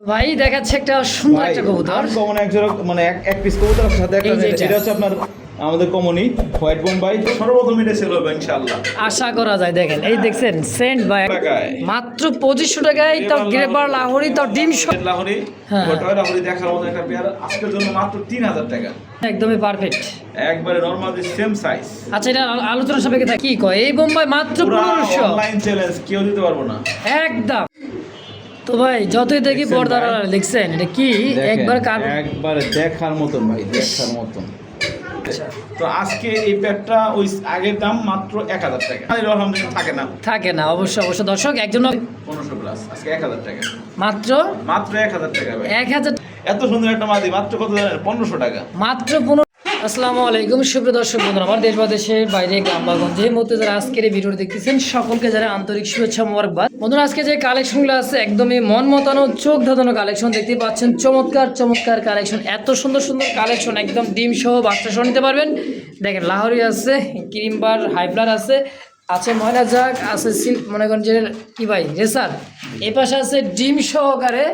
ভাই দেখাচ্ছে একটা সুন্দর একটা কবুতর। কমন এক জোড়া মানে এক এক পিস কবুতর সাথে একটা এটা। হচ্ছে আপনার আমাদের কমনই হোয়াইট বোম্বাই সর্বপ্রথম এটা সেল হবে ইনশাআল্লাহ। আশা করা যায় দেখেন এই দেখছেন সেন্ট ভাই। মাত্র পঁচিশশো টাকায় তাও গ্রেপার লাহোরি। তাও ডিম সহ। লাহোরি হ্যাঁ। গোটা লাহোরি দেখার মতো একটা পেয়ার আজকের জন্য মাত্র তিন হাজার টাকা। একদমই পারফেক্ট একবারে নর্মাল সেম সাইজ আচ্ছা এটা আলো- আলোচনা সাপেক্ষে কি কয়? এই বোম্বাই মাত্র পুরো পনেরোশো। অনলাইন চ্যালেঞ্জ কেউ দিতে পারব না। একদম। তো ভাই যতই দেখি পর্দার আড়ালে, দেখছেন এটা কি? একবার কার একবারে দেখার মতন ভাই দেখার মতন। আচ্ছা, তো আজকে এই প্যাডটা ওই আগের দাম মাত্র এক হাজার টাকা। আলহামদুলিল্লাহ থাকে না। থাকে না অবশ্যই অবশ্য দর্শক একজন পনেরোশো প্লাস আজকে এক হাজার টাকা। মাত্র? মাত্র এক হাজার টাকা ভাই। এক হাজার এত সুন্দর একটা মাদি মাত্র কত জানেন? পনেরোশো টাকা। মাত্র পনেরো আসসালামু আলাইকুম, সুপ্রিয় দর্শক বন্ধুরা, আমার দেশ বা দেশের বাইরে গ্রাম বা গঞ্জে মুহূর্তে যারা আজকের এই ভিডিওটি দেখতেছেন, সকলকে যারা আন্তরিক শুভেচ্ছা মোবারকবাদ। বন্ধুরা, আজকে যে কালেকশনগুলো আছে, একদমই মন মতানো চোখ ধাঁধানো কালেকশন দেখতে পাচ্ছেন, চমৎকার চমৎকার কালেকশন এত সুন্দর সুন্দর কালেকশন একদম ডিম সহ বাচ্চা সহ নিতে পারবেন। দেখেন, লাহোরি আছে, ক্রিম বার হাইফ্লার আছে আছে ময়না জাগ, আছে সিল্ক মনে করেন যে কি ভাই, রেসার। এ পাশে আছে ডিম সহকারে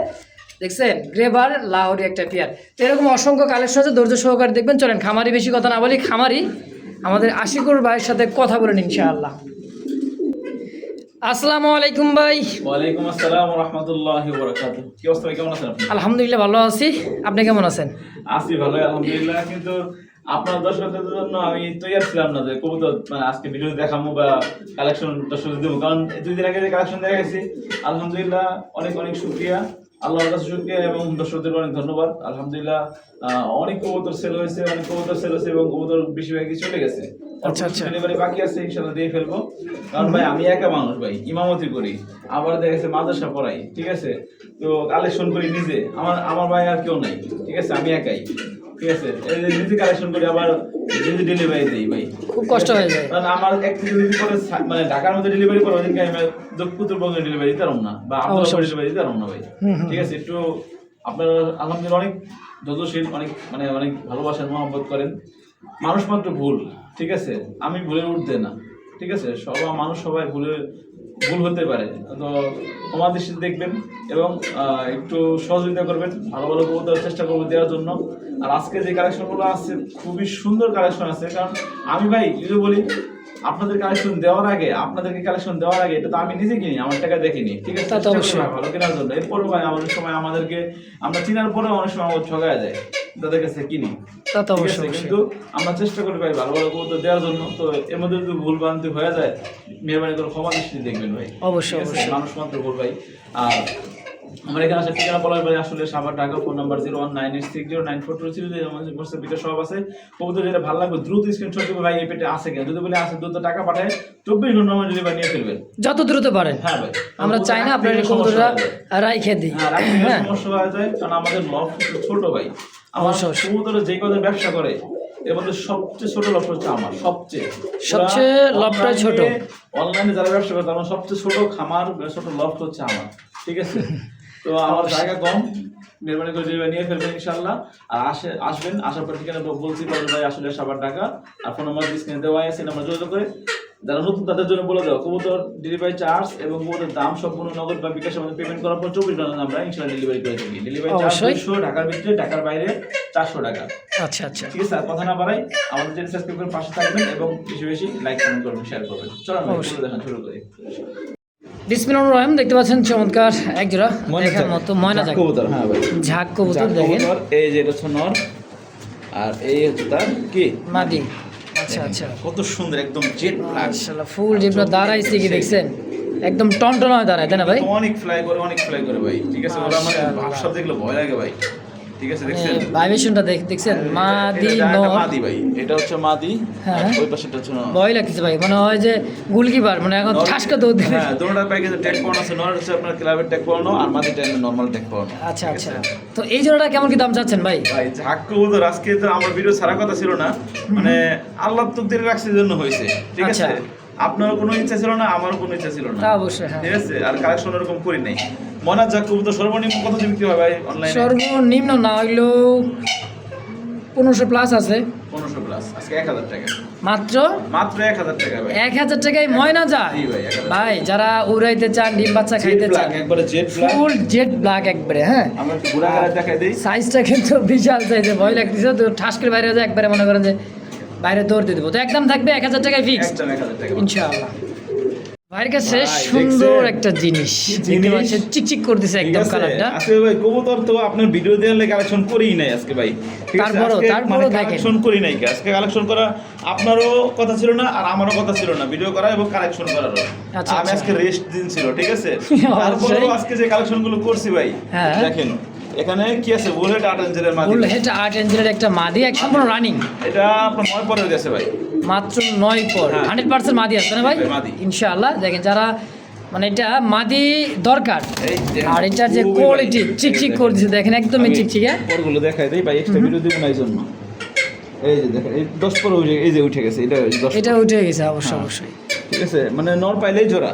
দেখছেন? গ্রেবার লাহোরি একটা পেয়ার তো এরকম অসংখ্য কালেকশন আছে ধৈর্য সহকারে দেখবেন। চলেন খামারি বেশি কথা না বলি খামারি আমাদের আশিকুর ভাইয়ের সাথে কথা বলেন ইনশাআল্লাহ। আসসালামু আলাইকুম ভাই। ওয়ালাইকুম আসসালাম রহমতুল্লাহ বরাকাতু কি অবস্থা কেমন আছেন আপনি? আলহামদুলিল্লাহ ভালো আছি। আপনি কেমন আছেন? আছি ভালোই আলহামদুলিল্লাহ। কিন্তু আপনার দর্শকদের জন্য আমি তৈরি ছিলাম না যে কবুতর মানে আজকে ভিডিও দেখাবো বা কালেকশন দর্শকদের দেবো। কারণ দুই দিন আগে যে কালেকশন দেখা গেছি আলহামদুলিল্লাহ অনেক অনেক শুক্রিয়া। আল্লাহর কাছে শুক্রিয়া এবং দর্শকদের অনেক ধন্যবাদ। আলহামদুলিল্লাহ অনেক কবুতর সেল হয়েছে অনেক কবুতর সেল হয়েছে এবং কবুতর বেশিরভাগই চলে গেছে। আচ্ছা, আচ্ছা। ডেলিভারি বাকি আছে ইনশাআল্লাহ দিয়ে ফেলব। কারণ ভাই আমি একা মানুষ ভাই ইমামতি করি। আবার দেখা গেছে মাদ্রাসা পড়াই ঠিক আছে? তো কালেকশন করি নিজে। আমার আমার ভাই আর কেউ নাই ঠিক আছে? আমি একাই। ঠিক আছে এই নিজে কালেকশন করি আবার নিজে ডেলিভারি দিই ভাই। খুব কষ্ট হয়ে যায়। কারণ আমার এক যদি করে মানে ঢাকার মধ্যে ডেলিভারি করে ওদিনকে আমি উত্তরবঙ্গে ডেলিভারি দিতে পারব না বা ডেলিভারি দিতে পারব না ভাই। ঠিক আছে একটু আপনার আলহামদুলিল্লাহ অনেক যতশীল অনেক মানে অনেক ভালোবাসেন মহব্বত করেন। মানুষ মাত্র ভুল ঠিক আছে? আমি ভুলে উঠতে না ঠিক আছে? সবাই মানুষ সবাই ভুলে ভুল হতে পারে। তো আমার দৃষ্টিতে দেখবেন এবং একটু সহযোগিতা করবেন, ভালো ভালো কবুতর চেষ্টা করব দেওয়ার জন্য। আর আজকে যে কালেকশনগুলো আছে, খুবই সুন্দর কালেকশন আছে। কারণ আমি ভাই যদি বলি আপনাদের কালেকশন দেওয়ার আগে আপনাদেরকে কালেকশন দেওয়ার আগে এটা তো আমি নিজে কিনি আমার টাকা দেখিনি ঠিক আছে? তা তো অবশ্যই। ভালো কেনার জন্য। এরপরও ভাই আমাদের সময় আমাদেরকে আমরা চিনার পরেও অনেক সময় আমাদের ঠকায় যায় তাদের কাছে কিনি। তা তো অবশ্যই? কিন্তু আমরা চেষ্টা করি ভাই ভালো ভালো কবুতর দেওয়ার জন্য। তো এর মধ্যে যদি ভুল ভ্রান্তি হয়ে যায় মেহরবানি করে ক্ষমা দৃষ্টি দেখবেন ভাই। অবশ্যই, অবশ্যই। মানুষ মাত্র ভুল ভাই। আর আমার এখানে আসার ঠিকানা বলার পরে আসলে সাবার Dhaka phone number zero one nine eight six zero nine four two zero সব আছে। কবুতর যেটা ভালো লাগবে দ্রুত স্ক্রিনশট দেবে ভাই এই পেটে আছে কেন। যদি বলে আছে দ্রুত টাকা পাঠায় চব্বিশ ঘণ্টা আমার ডেলিভারি নিয়ে ফেলবেন যত দ্রুত পারেন হ্যাঁ ভাই আমরা চাই না আপনার কবুতরটা রাইখে দিই হ্যাঁ, হ্যাঁ। সমস্যা হয়ে যায় কারণ আমাদের লফ ছোট ভাই। আমার অবশ্যই। যে কজন ব্যবসা করে এর মধ্যে সবচেয়ে ছোট লফ হচ্ছে আমার সবচেয়ে। সবচেয়ে লফটাই ছোট। অনলাইনে যারা ব্যবসা করে তার সবচেয়ে ছোট খামার ছোট লফট হচ্ছে আমার ঠিক আছে? তো আমার জায়গা কম মেহরবানি করে নিয়ে ফেলবেন ইনশাল্লাহ আর আসে আসবেন আসার পর ঠিকানা বলছি পারবেন ভাই আসলে সবার টাকা আর ফোন নাম্বার স্ক্রিনে দেওয়া আছে নাম্বার যোগাযোগ করে যারা নতুন তাদের জন্য বলে দাও কবুতর ডেলিভারি চার্জ এবং কবুতর দাম সম্পূর্ণ নগদ বা বিকাশের মধ্যে পেমেন্ট করার পর চব্বিশ ঘণ্টা আমরা ইনশাল্লাহ ডেলিভারি করে থাকি। Delivery charge. দুশো ঢাকার ভিতরে ঢাকার বাইরে চারশো টাকা। আচ্ছা আচ্ছা। ঠিক আছে কথা না বাড়াই আমাদের চ্যানেল সাবস্ক্রাইব করে পাশে থাকবেন এবং বেশি বেশি লাইক কমেন্ট করবেন শেয়ার করবেন। চলো আমরা। দেখান শুরু করি। বিসমিল্লাহির রহিম দেখতে পাচ্ছেন চমৎকার এক জোড়া দেখার মতো ময়না যাক কবুতর হ্যাঁ ভাই। ঝাক কবুতর দেখেন। এই যে এটা হচ্ছে নর আর এই হচ্ছে তার কি? মাদি। আচ্ছা আচ্ছা। কত সুন্দর একদম জেট ব্ল্যাক মাশাআল্লাহ ফুল যেগুলো দাঁড়াইছে কি দেখছেন? একদম টনটন হয়ে দাঁড়ায় তাই না ভাই? অনেক ফ্লাই করে অনেক ফ্লাই করে ভাই ঠিক আছে? ওরা মানে ভাবসাব দেখলে ভয় লাগে ভাই। ঠিক আছে দেখছেন? ভাইবেশনটা দেখ দেখছেন? মাদি এটা নর। মাদি ভাই এটা হচ্ছে মাদি হ্যাঁ। আর ওই পাশেটা হচ্ছে নর। ভয় লাগতেছে ভাই মনে হয় যে গুলকিপার মানে এখন ঠাসকা দৌড় দিবে। হ্যাঁ ট্যাগ পাওয়ানো আছে নর হচ্ছে আপনার ক্লাবের ট্যাগ পাওয়ানো আর নর্মাল ট্যাগ পাওয়ানো আচ্ছা আচ্ছা। তো এই জোড়াটা কেমন কি দাম চাচ্ছেন ভাই? ভাই ঝাক কবুতর আজকে তো আমার ভিডিও ছাড়া কথা ছিল না। মানে আল্লাহ তকদির রাখছে জন্য হয়েছে ঠিক আছে? আচ্ছা। আপনারও কোনো ইচ্ছা ছিল না আমারও কোনো ইচ্ছা ছিল না। অবশ্যই হ্যাঁ। ঠিক আছে? আর কালেকশন এরকম করি নাই। কবুতর সর্বনিম্ন কত বিক্রি হয় ভাই অনলাইনে সর্বনিম্ন না পনেরোশো প্লাস আছে। পনেরোশো প্লাস আজকে এক হাজার টাকা। মাত্র? মাত্র এক হাজার টাকা ভাই। এক হাজার টাকায় ময়না যায় ভাই, যারা উড়াইতে চান ডিম বাচ্চা খাইতে চান একবারে ফুল জেড ব্ল্যাক একবারে হ্যাঁ? সাইজটা কিন্তু বিশাল সাইজে ভয় লাগতেছে তো ঠাস করে বাইরে যায় একবারে মনে করেন যে বাইরে দৌড় দিয়ে দেবো। তো একদম থাকবে এক হাজার টাকায় টাকা ইনশাআল্লাহ। ভাইয়ের কাছে সুন্দর একটা জিনিস। দেখতে পাচ্ছেন? চিকচিক করতেছে একদম কালারটা। আজকে ভাই কবুতর তো আপনার ভিডিও দেওয়ার লাগে কালেকশন করেই নাই আজকে ভাই। তারপরও- তারপরও মানে দেখেন। কালেকশন করি নাই। আজকে কালেকশন করা আপনারও কথা ছিল না আর আমারও কথা ছিল না। ভিডিও করা এবং কালেকশন করারও। আচ্ছা, আমি আচ্ছা। আজকে রেস্ট দিন ছিল ঠিক আছে। তারপরেও আজকে যে কালেকশনগুলো করছি ভাই হ্যাঁ। দেখেন। এখানে কি আছে? বুলেট আট ইঞ্চের মাদি। ফুল হেড আর্ট একটা মাদি এক সম্পূর্ণ রানিং এটা আপনার নয় পরের গেছে ভাই। মাত্র নয় পর। হ্যাঁ। হান্ড্রেড পার্সেন্ট মাদি আসবে না ভাই? ভাই, ইনশাআল্লাহ। দেখেন যারা মানে এটা মাদি দরকার। আর এটার যে কোয়ালিটি। চিকচিক এই করছে দেখেন একদমই চিকচিক হ্যাঁ? পরগুলো দেখাই দেই ভাই এক্সট্রা ভিডিও দিব না এই জন্য। এই যে দেখেন এই দশ পরে এই যে উঠে গেছে এটা এটা উঠে গেছে অবশ্যই হ্যাঁ। অবশ্যই। ঠিক আছে? মানে নর পাইলেই জোড়া।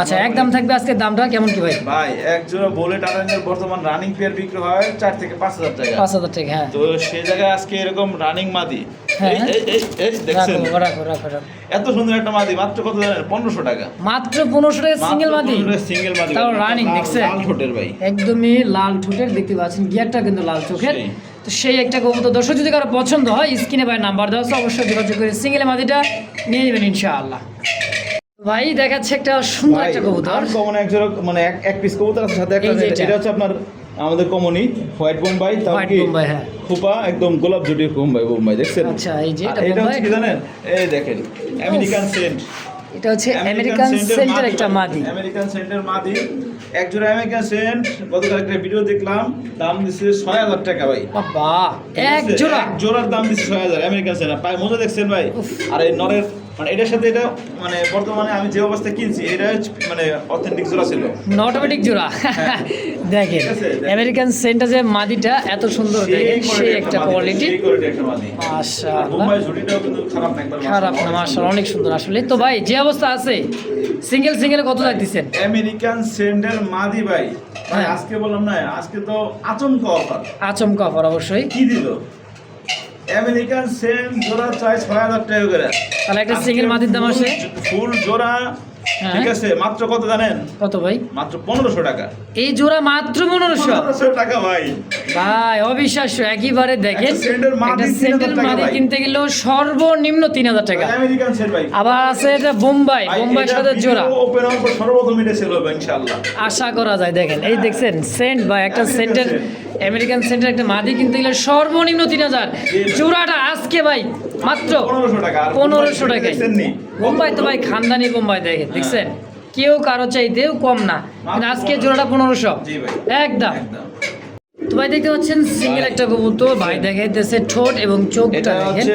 আচ্ছা একদম থাকবে আজকে দামটা কেমন কি ভাই? ভাই এক জোড়া বুলেট আরেঞ্জের বর্তমান রানিং পেয়ার বিক্রি হয় চার থেকে পাঁচ হাজার টাকা। পাঁচ হাজার টাকা হ্যাঁ। তো সে জায়গায় আজকে এরকম রানিং মাদি। এত সুন্দর একটা মাদি মাত্র কত জানেন? পনেরোশো টাকা। মাত্র পনেরোশো টাকা সিঙ্গেল মাদি। সিঙ্গেল মাদি। তাও রানিং দেখছেন? লাল ঠোঁটের ভাই। একদমই লাল ঠোঁটের দেখতে পাচ্ছেন গিয়ারটা কিন্তু লাল চোখের। তো সেই একটা কবুতর দর্শক যদি কারও পছন্দ হয় স্ক্রিনে ভাই নাম্বার দেওয়া আছে অবশ্যই যোগাযোগ করে সিঙ্গেল মাদিটা নিয়ে নেবেন ইনশাআল্লাহ। ভাই দেখাচ্ছে একটা সুন্দর একটা কবুতর। আর common এক জোড়া মানে এক এক পিস কবুতর আছে সাথে একটা এটা। হচ্ছে আপনার আমাদের কমনই হোয়াইট বোম্বাই তাও কি? বোম্বাই, হ্যাঁ। খোপা একদম গোলাপ জুটি বোম্বাই বোম্বাই দেখছেন? আচ্ছা, এই যে এটা হচ্ছে কি জানেন? এই দেখেন আমেরিকান সেন্ট এটা হচ্ছে আমেরিকান সেন্টার একটা মাদি। আমেরিকান সেন্টের মাদি। এক জোড়া আমেরিকান সেন্ট গতকাল একটা ভিডিও দেখলাম দাম দিচ্ছে ছয় হাজার টাকা ভাই। বাবা এক? জোড়া? এক জোড়ার দাম দিচ্ছে ছয় হাজার আমেরিকান সেন্ট পায়ে মোজা দেখছেন ভাই? আর এই নরের মানে এটার সাথে এটা মানে বর্তমানে আমি যে অবস্থায় কিনছি এটা মানে অথেন্টিক জোড়া ছিল। অটোমেটিক জোড়া। দেখেন। আমেরিকান সেন্টার যে মাদিটা এত সুন্দর দেখেন সেই একটা কোয়ালিটি খারাপ না অনেক সুন্দর আসলে। তো ভাই যে অবস্থা আছে সিঙ্গেল সিঙ্গেল কত লাগতেছেন আমেরিকান সেন্ডের মাদি ভাই। ভাই, হ্যাঁ। আজকে বললাম না আজকে তো আচমকা অফার। আচমকা অফার অবশ্যই। কি দিল? আমেরিকান সেম জোড়া চাই ছয় হাজার টাকা করে তাহলে একটা সিঙ্গেল মাটির দাম আসে? ফুল- জোড়া। ঠিক আছে মাত্র কত জানেন? কত ভাই? মাত্র পনেরোশো টাকা। এই জোড়া মাত্র পনেরোশো। পনেরোশো টাকা ভাই। ভাই অবিশ্বাস্য একইবারে দেখেন সেন্টের মাদি একটা 3000 সেন্টের টাকা মাদি ভাই। কিনতে গেলেও সর্বনিম্ন তিন হাজার টাকা। আমেরিকান সেন্ট ভাই। আবার আছে এটা বোম্বাই বোম্বাই সাথে জোড়া। ওপেন হওয়ার সর্বপ্রথম এটা ছিল ইনশাআল্লাহ। আশা করা যায় দেখেন এই দেখছেন সেন্ট ভাই একটা সেন্টের আমেরিকান সেন্টের একটা মাদি কিনতে গেলে সর্বনিম্ন তিন হাজার। জোড়াটা আজকে ভাই মাত্র পনেরোশো টাকা। পনেরোশো টাকায়? বোম্বাই তো ভাই খানদানি বোম্বাই দেখেন হ্যাঁ। দেখছেন? কেউ কারও চাইতেও কম না। আজকে জোড়াটা পনেরোশো। একদম। তো ভাই দেখতে পাচ্ছেন সিঙ্গেল একটা কবুতর। ভাই দেখাইতেছে ঠোঁট এবং চোখটা এটা দেখেন।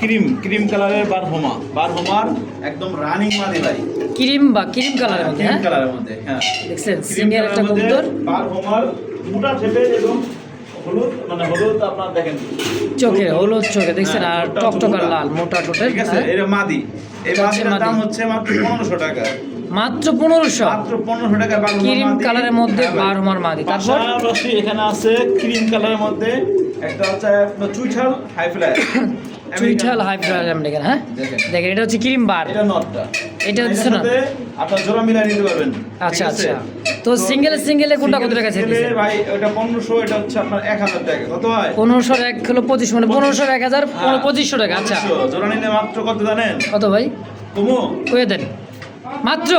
ক্রিম ক্রিম কালারের বারহোমা। বারহোমার একদম রানিং মাদি ভাই। ক্রিম বা ক্রিম কালারের মধ্যে ক্রিম হ্যাঁ? কালারের মধ্যে হ্যাঁ। দেখছেন সিঙ্গেল একটা কবুতর। বারহোমার মোটা ঠেপে এবং হলুদ মানে হলুদ আপনার দেখেন। চোখে হলুদ চোখে দেখছেন? হ্যাঁ, আর লাল মোটা ঠিক আছে হ্যাঁ। এটা মাদি। এই এটা হচ্ছে দাম হচ্ছে মাত্র পনেরোশো টাকা। মাত্র পনেরোশো? মাত্র পনেরোশো টাকা ক্রিম কালারের মধ্যে বারো মার মাদি। তারপর? এখানে আছে ক্রিম কালারের মধ্যে। একটা হচ্ছে চুইঠাল হাই ফ্লাই। চুইঠাল হাই আমেরিকান হ্যাঁ? দেখেন। এটা হচ্ছে ক্রিম বার। এটা নটটা। এটা হচ্ছে না? সাথে জোড়া মিলাই নিতে পারবেন। আচ্ছা, আচ্ছা। তো সিঙ্গেল সিঙ্গেলে কোনটা কত টাকা single এ ভাই ওটা পনেরোশো এটা হচ্ছে আপনার এক হাজার টাকা। কত হয়? পনেরোশো এক হলো পঁচিশ মানে পনেরোশো এক হাজার হ্যাঁ, পঁচিশশো টাকা আচ্ছা। জোড়া নিলে মাত্র কত জানেন? কত ভাই? কুমু? কয়ে দেন। মাত্র?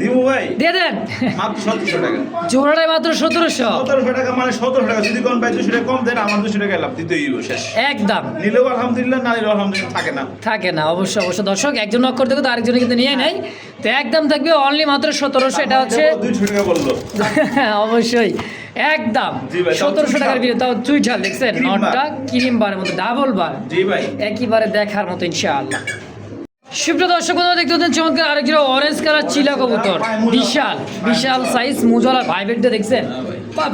দিমু ভাই দিয়ে দেন। মাত্র সতেরোশো টাকা। জোড়াটায় মাত্র সতেরোশো। সতেরোশো টাকা মানে সতেরোশো টাকা। যদি কোন ভাই দুশো টাকা কম দেন আমার দুশো টাকা লাভ দিতেই শেষ। একদম। নিলেও আলহামদুলিল্লাহ না নিলেও আলহামদুলিল্লাহ থাকে না। থাকে না অবশ্যই অবশ্যই। দর্শক একজন নক করতে তো আরেকজনে কিন্তু নিয়ে নেয়। তো একদম থাকবে অনলি মাত্র সতেরোশো এটা হচ্ছে টাকা বলল। অবশ্যই। একদম। সতেরোশো টাকার বিয়ে তাও চুইঠাল দেখছেন? Cream bar. নটটা ক্রিম বারের মধ্যে ডাবল বার। জি ভাই। একইবারে দেখার মতো ইনশাআল্লাহ। সুপ্রিয় দর্শক বন্ধুরা দেখতে পাচ্ছেন চমৎকার আরেক অরেঞ্জ কালার চিলা কবুতর। বিশাল বিশাল সাইজ মুজলার ভাইবেটটা দেখছেন? বাপ।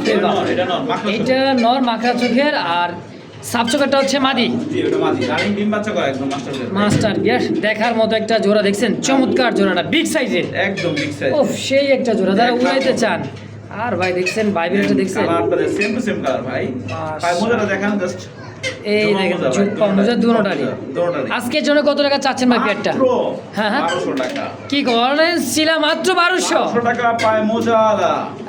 এটা। নর, মাখা চোখের আর সাপ চোখেরটা হচ্ছে মাদি। মাস্টার দেখার মতো একটা জোড়া দেখছেন? চমৎকার জোড়াটা বিগ সাইজের একদম বিগ সাইজ ও সেই একটা জোড়া যারা উড়াইতে চান। আর ভাই দেখছেন ভাইব্রেটটা দেখছেন? সেম টু সেম কালার ভাই। ভাই মোজাটা দেখান জাস্ট এই দেখেন দুটোটারই। আজকের জন্য কত টাকা চাচ্ছেন ভাই পেয়ারটা হ্যাঁ, হ্যাঁ। কি করেন? ছিল মাত্র বারোশো। টাকা পায়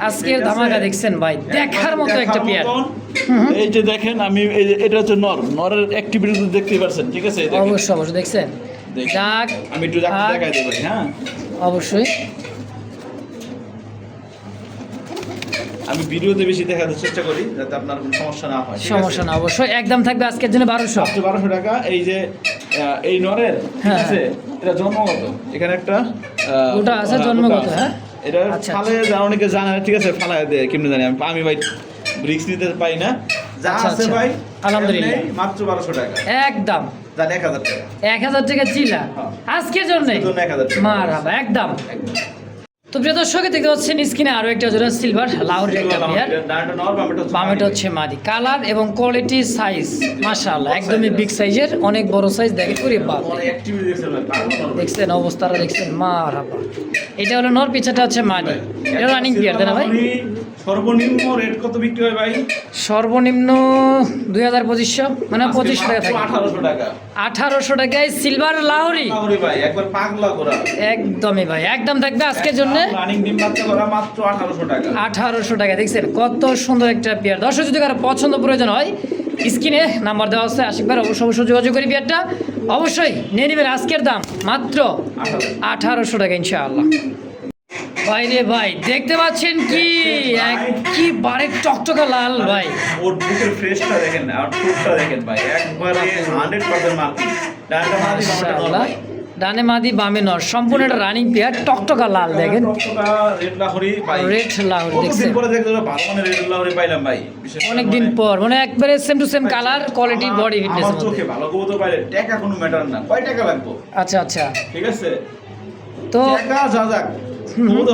আজকের ধামাকা দেখছেন ভাই দেখার মতো একটা পেয়ার এই যে দেখেন আমি এটা হচ্ছে নর। নরের অ্যাক্টিভিটি দেখতেই পারছেন ঠিক আছে? অবশ্যই অবশ্যই দেখছেন। আমি একটু দেখাই দেবো হ্যাঁ? অবশ্যই। আমি ভিডিওতে বেশি দেখাতে চেষ্টা করি যাতে আপনার কোনো সমস্যা না হয় সমস্যা না অবশ্যই। একদম থাকবে আজকের জন্য বারোশো। মাত্র বারোশো টাকা। এই যে আহ, এই নরের ঠিক হ্যাঁ। আছে? এটা জন্মগত। এখানে একটা আহ, ওটা আছে হ্যাঁ, জন্মগত, ওটা আছে। হ্যাঁ? এটা আচ্ছা, ফালে যা অনেকে জানে ঠিক আছে? ফালায় দেয় কেমনি জানি। আমি আমি ভাই ব্রিক্স নিতে পাই না। যা আচ্ছা, আছে আচ্ছা। ভাই আলহামদুলিল্লাহ। এমনি মাত্র বারোশো টাকা। একদম। জান এক হাজার টাকা। এক হাজার টাকা চিলা হ্যাঁ। আজকের জন্য? জন্য 1000 টাকা। মার হাবা একদম। তো প্রিয় দর্শকে দেখতে পাচ্ছেন স্ক্রিনে আরও একটা জোড়া সিলভার লাউরের একটা পেয়ার বামেটা হচ্ছে মাদি। কালার এবং কোয়ালিটি সাইজ মাশাআল্লাহ একদমই বিগ সাইজের অনেক বড় সাইজ দেখেন ওরে বাপ দেখছেন অবস্থাটা দেখছেন মার হাবা এটা হলো নর পিছাটা হচ্ছে মাদি। এটা রানিং পেয়ার তাই না ভাই? সর্বনিম্ন রেট কত বিক্রি হয় ভাই? সর্বনিম্ন দুই হাজার পঁচিশশো মানে পঁচিশশো টাকা আঠারোশো টাকা। আঠারোশো টাকায় সিলভার করা একদমই ভাই একদম থাকবে আজকের জন্য। আঠারোশো টাকা। দেখছেন কত সুন্দর একটা পেয়ার দর্শক যদি কারও পছন্দ প্রয়োজন হয় স্ক্রিনে নাম্বার দেওয়া আছে আশিকবার অবশ্যই অবশ্যই যোগাযোগ করি পেয়ারটা অবশ্যই নিয়ে নেবেন আজকের দাম মাত্র আঠারোশো টাকা ইনশাআল্লাহ। ভাই রে ভাই দেখতে পাচ্ছেন কি? একেবারে টকটকা লাল ভাই। ওর বুকের ফ্রেশটা দেখেন আর ফুটটা দেখেন ভাই। একবারে ডানটা বামটা ডানে মাদি বামে নর সম্পূর্ণ একটা রানিং পেয়ার টকটকা লাল দেখেন। টকটকা রেড লাহরি দেখছেন? ভালো মানে পর মানে একবারে same to same colour quality body fitness ভালো কবুতর পাইলে টাকা কোনো ম্যাটার না। কয় টাকা লাগবে? আচ্ছা আচ্ছা। ঠিক আছে? তো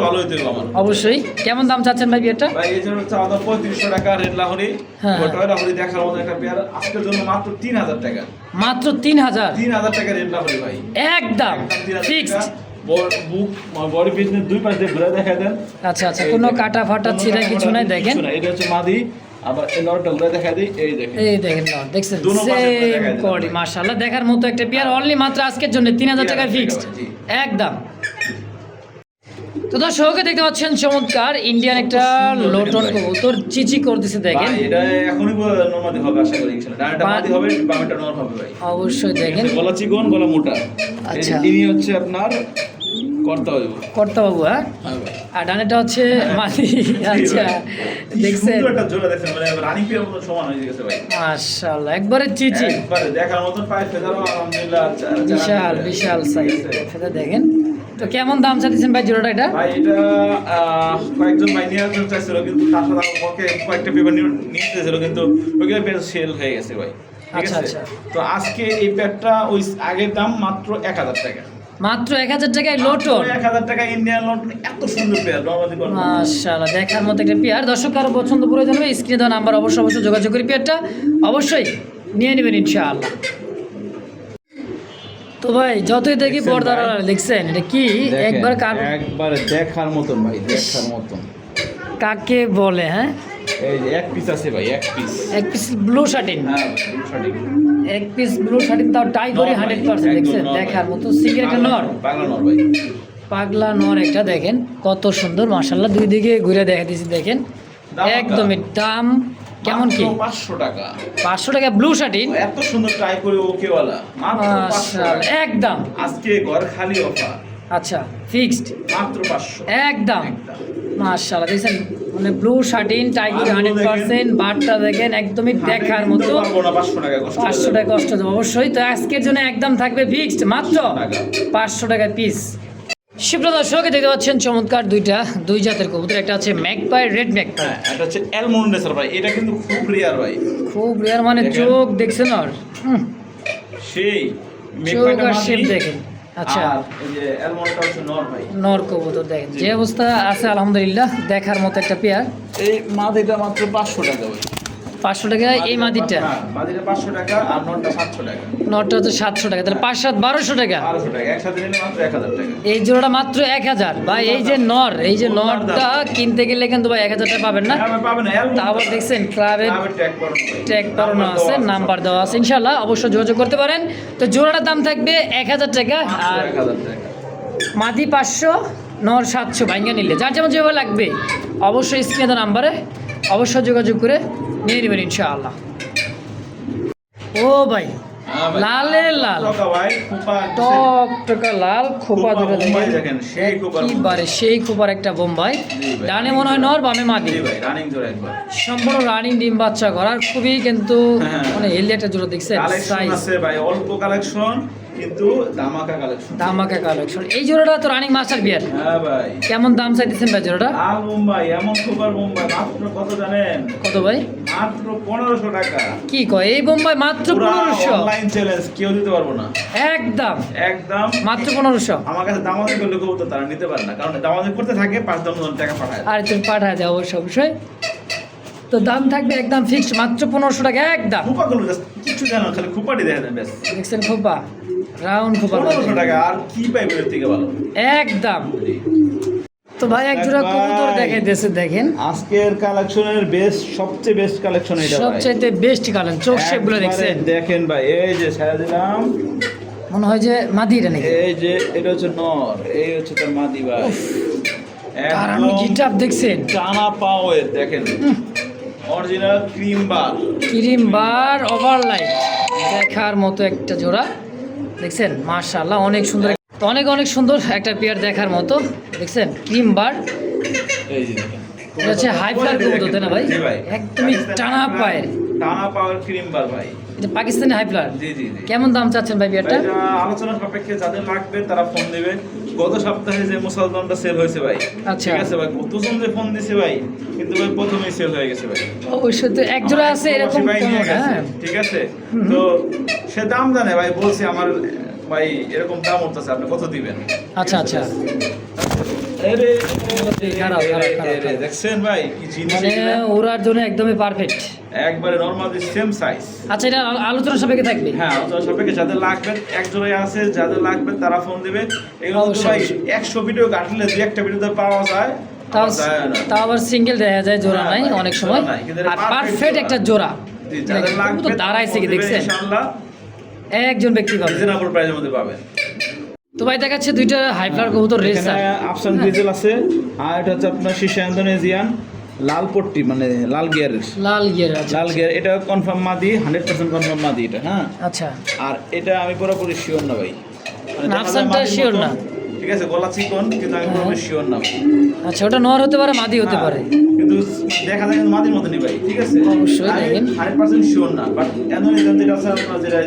ভালো হইতে হবে আমার। অবশ্যই। কেমন দাম চাচ্ছেন ভাই বিয়েটা? ভাই এই জন্য হচ্ছে আমাদের পঁয়ত্রিশশো টাকা রেড লাহরি। হ্যাঁ। টয় লাহরি দেখার মতো একটা পেয়ার আজকের জন্য মাত্র তিন হাজার টাকা। মাত্র তিন হাজার? তিন হাজার টাকা রেড লাহরি ভাই। একদম ফিক্সড? বুক বডি পিছনে দুই পাশ ঘুরে দেখা দেন। আচ্ছা আচ্ছা। কোনো কাটা ফাটা ছিঁড়া কিছু নাই দেখেন? এটা হচ্ছে মাদি। আবার এই নরটা ঘুরে দেখা দিই। এই দেখেন। এই দেখেন না দেখছেন? সেম কোয়ালিটি মাশাআল্লাহ। দেখার মতো একটা পেয়ার অনলি মাত্র আজকের জন্য। তিন হাজার টাকা ফিক্সড একদম তো দর্শককে দেখতে পাচ্ছেন চমৎকার। ইন্ডিয়ান একটা লোটন কবুতর চিচি করতেছে দেখেন। এটা এখনই নর্মাদি হবে আশা করি ইনশাআল্লাহ ডানটা মাদি হবে বামেটা নর হবে ভাই। অবশ্যই দেখেন। গলা চিকন গলা মোটা। আচ্ছা। ইনি হচ্ছে আপনার কর্তা বাবু হ্যাঁ? হ্যাঁ। আর ডানেটা হচ্ছে মাদি আচ্ছা দেখছেন? মানে রানিং পেয়ার মতো সমান হয়ে গেছে ভাই। মাশাআল্লাহ একবারে চিচি। একবারে দেখার মতন পায়ে ফেদারও আলহামদুলিল্লাহ চা- চা- বিশাল বিশাল সাইজ সেটা দেখেন। তো কেমন দাম চাচ্ছেন ভাই জোড়াটা এটা? ভাই এটা কয়েকজন ভাই নিয়ে আসতে চাইছিল কিন্তু তার সাথে আমার পক্ষে কয়েকটা পেপার নিয়ে এসেছিল কিন্তু ওইগুলো পেয়ার সেল হয়ে গেছে ভাই ঠিক আচ্ছা, আছে? আচ্ছা। তো আজকে এই প্যাডটা ওই আগের দাম মাত্র এক হাজার টাকা। মাত্র এক হাজার টাকায় লোটন এক হাজার টাকা ইন্ডিয়ান লোন এত সুন্দর পেয়ার মাশাআল্লাহ দেখার মতো একটা পেয়ার দর্শক কারও পছন্দ প্রয়োজন হবে স্ক্রিনে দেওয়া নাম্বার অবশ্যই অবশ্যই যোগাযোগ করি পেয়ারটা অবশ্যই নিয়ে নেবেন ইনশাআল্লাহ। তো ভাই যতই দেখি পর্দার আড়ালে, দেখছেন এটা কি? একবার কার একবারে দেখার মতন ভাই দেখার মতন। কাকে বলে হ্যাঁ? এই যে এক পিস আছে ভাই এক পিস এক পিস ব্লু শার্টিন হ্যাঁ সঠিক এক পিস ব্লু শার্টিন তাও টাই করে হান্ড্রেড পার্সেন্ট দেখছেন? দেখার মতো একটা নর। বাংলা নর ভাই। পাগলা নর একটা দেখেন কত সুন্দর মাশাল্লাহ দুই দিকে ঘুরে দেখা দিয়েছি দেখেন একদমই দাম কেমন কি? পাঁচশো টাকা। পাঁচশো টাকা ব্লু শার্টিন এত সুন্দর ট্রাই করে ওকে ওয়ালা মাত্র পাঁচশো মাশাল্লাহ টাকা। একদম। আজকে ঘর খালি অফার আচ্ছা ফিক্সড মাত্র পাঁচশো। একদম। একদম। মাশাল্লাহ দেখছেন? মানে ব্লু শার্টিন টাইগার হান্ড্রেড দেখেন। পার্সেন্ট বারটা দেখেন একদমই দেখার মতো। পাঁচশো টাকা কষ্ট অবশ্যই তো আজকের জন্য একদম থাকবে ফিক্সড মাত্র। পাঁচশো টাকা। পিস সুপ্রিয় দর্শক দেখতে পাচ্ছেন চমৎকার দুইটা দুই জাতের কবুতর। একটা আছে ম্যাকপাই রেড ম্যাকপাই। হ্যাঁ এটা হচ্ছে অ্যালমন্ডেসার ভাই। এটা কিন্তু খুব রেয়ার ভাই। খুব রেয়ার মানে চোখ দেখছেন আর? সেই চোখ আর শেপ দেখেন। আচ্ছা। যে নর কবুতর দেখেন। যে অবস্থা আছে আলহামদুলিল্লাহ দেখার মতো একটা পেয়ার এই মাদিটা মাত্র পাঁচশো টাকা পাঁচশো টাকা এই মাদিরটা? হ্যাঁ, মাদিটা পাঁচশো টাকা আর নটটা সাতশো টাকা। নটটা হচ্ছে সাতশো টাকা তাহলে পাঁচ সাত বারোশো টাকা? বারোশো টাকা একসাথে নিলে মাত্র এক হাজার টাকা। এই জোড়াটা মাত্র এক হাজার। বা এই যে নর এই যে নরটা কিনতে গেলে কিন্তু ভাই এক হাজার টাকা পাবেন না। হ্যাঁ, পাবেন অ্যালবাম তা আবার দেখছেন ক্লাবের ট্যাগ করানো আছে। নাম্বার দেওয়া আছে ইনশাল্লাহ অবশ্যই যোগাযোগ করতে পারেন। তো জোড়াটার দাম থাকবে এক হাজার টাকা আর মাদি পাঁচশো নর সাতশো ভাঙ্গা নিলে। যার যেমন যেভাবে লাগবে অবশ্যই স্ক্রিনে নাম্বারে অবশ্যই যোগাযোগ করে নিয়ে নেবেন ইনশাআল্লাহ। ও ভাই হ্যাঁ লালে লাল। টাকা টক লাল খোপা দুটো দেখেন। সেই খোপার একেবারে সেই খোপার একটা বোম্বাই। ডানে মনে হয় নর বামে মাদি। সম্পূর্ণ রানিং ডিম বাচ্চা করার খুবই কিন্তু হ্যাঁ। মানে হেলদি একটা জোড়া দেখছেন কালেকশন সাইজ আছে ভাই অল্প কালেকশন কিন্তু দামাকা কালেকশন ধামাকা কালেকশন এই জোড়াটা তো রানিং মাস্টার বিয়ার হ্যাঁ ভাই। কেমন দাম চাইতেছেন ভাই জোড়াটা? লাল মুম্বাই এমন খোপার মুম্বাই মাত্র কত জানেন? কত ভাই? মাত্র পনেরোশো টাকা। কি কয়? এই বোম্বাই মাত্র পুরা পনেরোশো। অনলাইন চ্যালেঞ্জ কেউ দিতে পারব না। একদম। একদম। মাত্র পনেরোশো। আমার কাছে দামাদি করলে কবুতর তারা নিতে পারে না কারণ দামাদি করতে থাকে পাঁচ দশ জন টাকা পাঠায়। আর তুমি পাঠায় যাও অবশ্যই। তো দাম থাকবে একদম ফিক্সড মাত্র পনেরোশো টাকা একদম। কিছু জানো খালি খুপাটি দেখা ব্যাস। দেখছেন খোপা রাউন্ড খোপা। পনেরোশো টাকা আর কি পাইবে থেকে ভালো? একদম। তো ভাই এক জোড়া। কবুতর দেখাইতেছে দেখেন। আজকের কালেকশনের বেস্ট সবচেয়ে বেস্ট কালেকশন এটা সবচাইতে বেস্ট কালেন চোখ শেপগুলো দেখছেন? দেখেন ভাই এই যে ছেড়ে দিলাম। মনে হয় যে মাদিরা নাকি? এই যে এটা হচ্ছে নর এই হচ্ছে তার মাদি ভাই। একদম গিটার দেখছেন। টানা পাওয়ের দেখেন। Original cream bar cream bar ওভারলাইট দেখার মতো একটা জোড়া। দেখছেন? মার্শাল্লাহ অনেক সুন্দর তো অনেক অনেক সুন্দর একটা পেয়ার দেখার মতো। দেখছেন? ক্রিম বার এই যে এটা হচ্ছে হাই ফ্লার কবুতর তাই না ভাই? একদমই টানা পায়ের। টানা পাওয়ার ক্রিম বার ভাই। এটা পাকিস্তানি হাই ফ্লার জি জি জি। কেমন দাম চাচ্ছেন ভাই পেয়ারটা ভাই, যা আলোচনা সাপেক্ষে যাদের লাগবে তারা ফোন দিবে। গত সপ্তাহে যে মুসলমানটা সেল হয়েছে ভাই আচ্ছা। ঠিক আছে ভাই কতজন যে ফোন দিছে ভাই কিন্তু ভাই প্রথমেই সেল হয়ে গেছে ভাই। অবশ্যই তো এক জোড়া আছে এরকম হ্যাঁ। ঠিক আছে? তো সে দাম জানে ভাই বলছি আমার ভাই এরকম দাম উঠতেছে আপনি কত দিবেন? আচ্ছা আচ্ছা। দেখছেন ভাই কি জিনিস মানে ওরার জন্য একদমই পারফেক্ট একবারে নরমাল সেম সাইজ আচ্ছা এটা আলোচনা সাপেক্ষে থাকবে? হ্যাঁ আলোচনা সাপেক্ষে যাদের লাগবে আছে যাদের লাগবে তারা ফোন দিবে। এগুলো ভাই একশো ভিডিও কাটলে দুই একটা ভিডিওতে পাওয়া যায় তাও আবার সিঙ্গেল দেখা যায় জোড়া হ্যাঁ নাই অনেক সময়। আর পারফেক্ট একটা জোড়া। তো দাঁড়াইছে কি দেখছেন? একজন ব্যক্তি পাবে। রিজনেবল প্রাইসের মধ্যে পাবেন তো ভাই দেখাচ্ছে দুইটা হাই ফ্লার কবুতর রেসার আফসান গ্রিজেল আছে আর এটা হচ্ছে আপনার শিশা ইন্দোনেজিয়ান লাল পট্টি মানে লাল গিয়ারের। লাল ইয়ের আছে লাল গিয়ার এটা কনফার্ম মাদি হান্ড্রেড পার্সেন্ট কনফার্ম মাদি এটা হ্যাঁ? আচ্ছা। আর এটা আমি পুরোপুরি শিওর না ভাই। মানে sure মতন, না? ঠিক আছে গলা চিকন কিন্তু আমি পুরোপুরি শিওর না। আচ্ছা ওটা নর হতে পারে মাদি হতে পারে। কিন্তু দেখা যায় কিন্তু মাদির মতনই ভাই ঠিক আছে? অবশ্যই দেখেন। হান্ড্রেড পার্সেন্ট শিওর না বাট ইন্দোনেজিয়ান যেটা আছে আপনার যেটা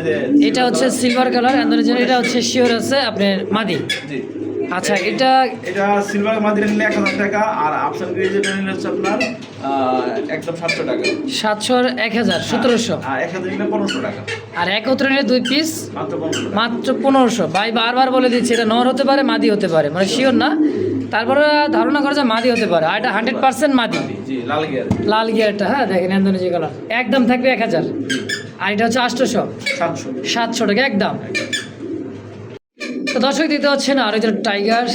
এটা হচ্ছে সিলভার কালার অ্যান্ডোনেজিয়ান এটা হচ্ছে শিওর আছে আপনার মাদি। জি। আচ্ছা এটা এটা সিলভার মাদির নিলে এক হাজার টাকা আর আফসান গ্রিজেল নিলে হচ্ছে আপনার একদম সাতশো টাকা। সাতশো এক হাজার সতেরোশো? আর এক হাজার নিলে পনেরোশো টাকা। আর একত্রে নিলে দুই পিস মাত্র পনেরোশো ভাই বারবার বলে দিচ্ছি এটা নর হতে পারে মাদি হতে পারে। মানে শিওর না? তারপরে ধারণা করা যায় মাদি হতে পারে। আর এটা হান্ড্রেড পার্সেন্ট মাদি। জি লাল গিয়ার লাল গিয়ারটা হ্যাঁ দেখেন ইন্দোনেশিয়া কালার একদম থাকবে এক হাজার। আর এটা হচ্ছে আটশোশো। সাতশো। সাতশো টাকা একদম। তো দর্শক দিতে হচ্ছে না আর এটা টাইগার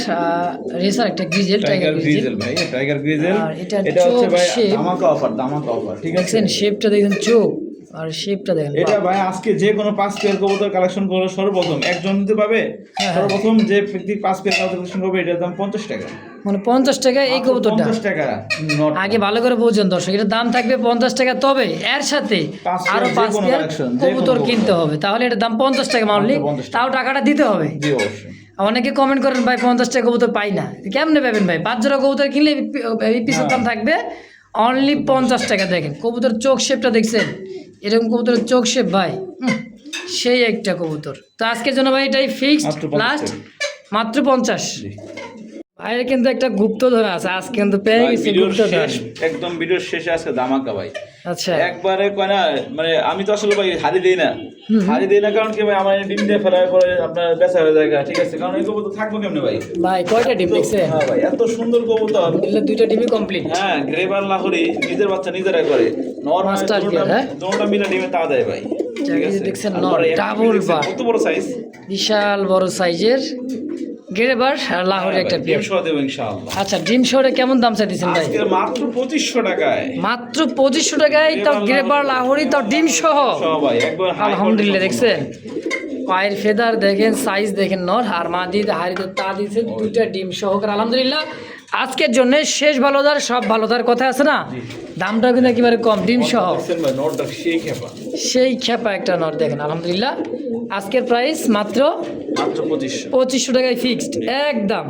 রেসার একটা গ্রিজেল টাইগার গ্রিজেল। ভাই টাইগার গ্রিজেল। এটা হচ্ছে ভাই। ধামাকা অফার ধামাকা অফার ঠিক আছে? দেখছেন শেপটা দেখেন চোখ। আর শেপটা দেখেন এটা ভাই আজকে যে কোনো পাঁচ পেয়ার কবুতর কালেকশন করলে সর্বপ্রথম একজন দিতে পাবে হ্যাঁ। সর্বপ্রথম যে ব্যক্তি পাঁচ পেয়ার কালেকশন করবে এটার দাম পঞ্চাশ টাকা। মানে পঞ্চাশ টাকা এই কবুতরটা? পঞ্চাশ টাকা। আগে ভালো করে বোঝেন দর্শক এটার দাম থাকবে পঞ্চাশ টাকা তবে এর সাথে আরও পাঁচ পেয়ার কবুতর। কিনতে হবে। তাহলে এটার দাম পঞ্চাশ টাকা মানলি মাত্র 50 টাকা। তাও টাকাটা দিতে হবে। জি অবশ্যই। অনেকে কমেন্ট করেন ভাই পঞ্চাশ টাকা কবুতর পাই না। কেমনে পাবেন ভাই? পাঁচ জোড়া কবুতর কিনলে এই পিসের দাম থাকবে অনলি পঞ্চাশ টাকা দেখেন। কবুতর চোখ শেপটা দেখছেন? এরকম কবুতরের চোখ শেপ ভাই। সেই একটা কবুতর। তো আজকের জন্য ভাই এটাই ফিক্সড লাস্ট মাত্র পঞ্চাশ। ভাইয়ের কিন্তু একটা গুপ্তধন আছে আজ কিন্তু পেয়ে গেছে গুপ্তধন। একদম ভিডিওর শেষে আজকে ধামাকা ভাই। আচ্ছা। একবারে কয় না মানে আমি তো আসলে ভাই হারি দিই না। হারি দেই না কারণ কি ভাই আমার ডিম দিয়ে ফেলার পরে আপনার বেচা হয়ে যায় ঠিক আছে? কারণ এই কবুতর থাকব কেমনে ভাই? ভাই কয়টা ডিম দেখছে? হ্যাঁ ভাই এত সুন্দর কবুতর। এগুলো দুইটা ডিমই কমপ্লিট হ্যাঁ গ্রেবার লাহরি নিজের বাচ্চা নিজেরাই করে। নর gear, হ্যাঁ? দুটোটা মিলে ডিমে তা দেয় ভাই ঠিক আছে? দেখছেন নর, দেখছেন, bar। কত বড় সাইজ বিশাল বড় সাইজের গেরেবার একটা ইনশাআল্লাহ। আচ্ছা ডিম শহরে কেমন দাম চাইতেছেন ভাই? মাত্র পঁচিশশো টাকায়। মাত্র পঁচিশশো টাকায় তাও গ্রেবার লাহোরি তাও ডিম সহ। আলহামদুলিল্লাহ দেখছেন? পায়ের ফেদার দেখেন সাইজ দেখেন নর আর মা দিতে হাড়িতে তা দিচ্ছে দুইটা ডিম সহকারে আলহামদুলিল্লাহ। আজকের জন্য শেষ ভালোদার সব ভালোদার কথা আছে না? দামটা কিন্তু একেবারে কম ডিম সহ। সেই খেপা। একটা নট দেখেন আলহামদুলিল্লাহ। আজকের প্রাইস মাত্র পঁচিশশো। টাকায় ফিক্সড একদম।